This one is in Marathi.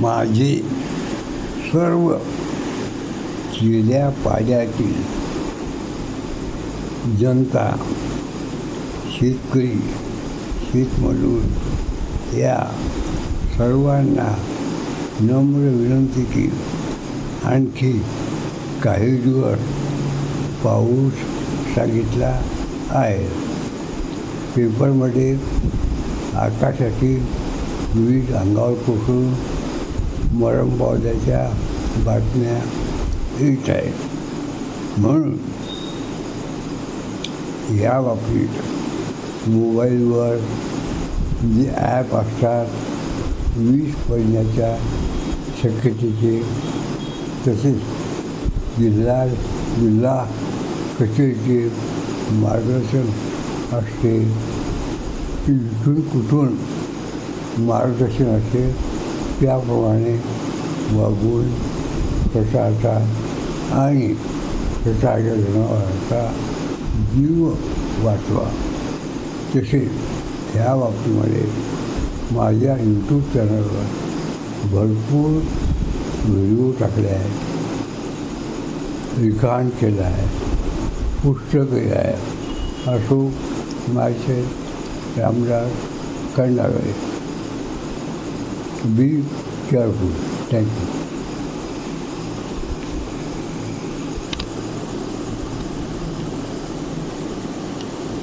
माझे सर्व पाड्यातील जनता शेतकरी शेतमजूर या सर्वांना नम्र विनंती की आणखी काही दिवस पाऊस सांगितला आहे. पेपरमध्ये आकाशातील विविध अंगावर कोसळून मरणबावल्याच्या बातम्या येत आहेत म्हणून या बाबतीत मोबाईलवर जे ॲप असतात वीज पडण्याच्या शक्यतेचे तसेच जिल्हा जिल्हा कचेरीचे मार्गदर्शन असते की इथून कुठून मार्गदर्शन असते त्याप्रमाणे वागून स्वतःचा आणि स्वतःच्या जनावरांचा जीव वाचवा. तसेच ह्या बाबतीमध्ये माझ्या यूट्यूब चॅनलवर भरपूर व्हिडिओ टाकले आहेत. लिखाण केलं आहे. पुस्तकही आहे असो माझे Ramdas Be careful. Thank you.